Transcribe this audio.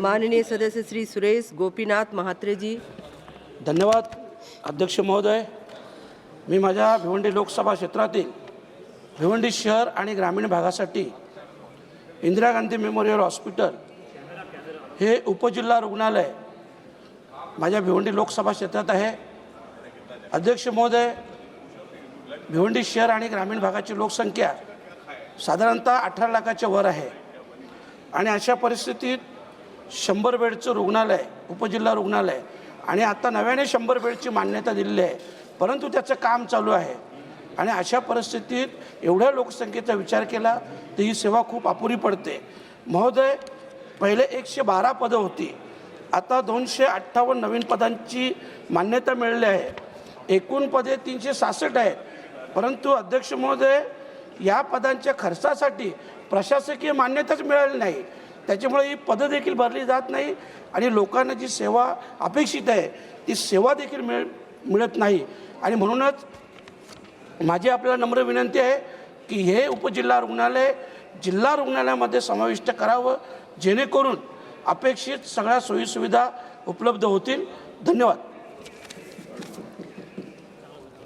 माननीय सदस्य श्री सुरेश गोपीनाथ महात्रे जी धन्यवाद अध्यक्ष महोदय. मी माझ्या भिवंडी लोकसभा क्षेत्रातील भिवंडी शहर आणि ग्रामीण भागासाठी इंदिरा गांधी मेमोरियल हॉस्पिटल हे उपजिल्हा रुग्णालय माझ्या भिवंडी लोकसभा क्षेत्रात आहे. अध्यक्ष महोदय भिवंडी शहर आणि ग्रामीण भागाची लोकसंख्या साधारणतः अठरा लाखाच्या वर आहे. आणि अशा परिस्थितीत शंभर बेडचं रुग्णालय उपजिल्हा रुग्णालय आणि आता नव्याने शंभर बेडची मान्यता दिलेली आहे परंतु त्याचं काम चालू आहे. आणि अशा परिस्थितीत एवढ्या लोकसंख्येचा विचार केला तर ही सेवा खूप अपुरी पडते. महोदय पहिले एकशे बारा पदं होती. आता दोनशे अठ्ठावन्न नवीन पदांची मान्यता मिळाली आहे. एकूण पदे तीनशे सहासष्ट आहेत. परंतु अध्यक्ष महोदय या पदांच्या खर्चासाठी प्रशासकीय मान्यताच मिळाली नाही. त्याच्यामुळे ही पदं देखील भरली जात नाही आणि लोकांना जी सेवा अपेक्षित आहे ती सेवा देखील मिळ मिळत नाही. आणि म्हणूनच माझी आपल्याला नम्र विनंती आहे की हे उपजिल्हा रुग्णालय जिल्हा रुग्णालयामध्ये समाविष्ट करावं जेणेकरून अपेक्षित सगळ्या सोयीसुविधा उपलब्ध होतील. धन्यवाद.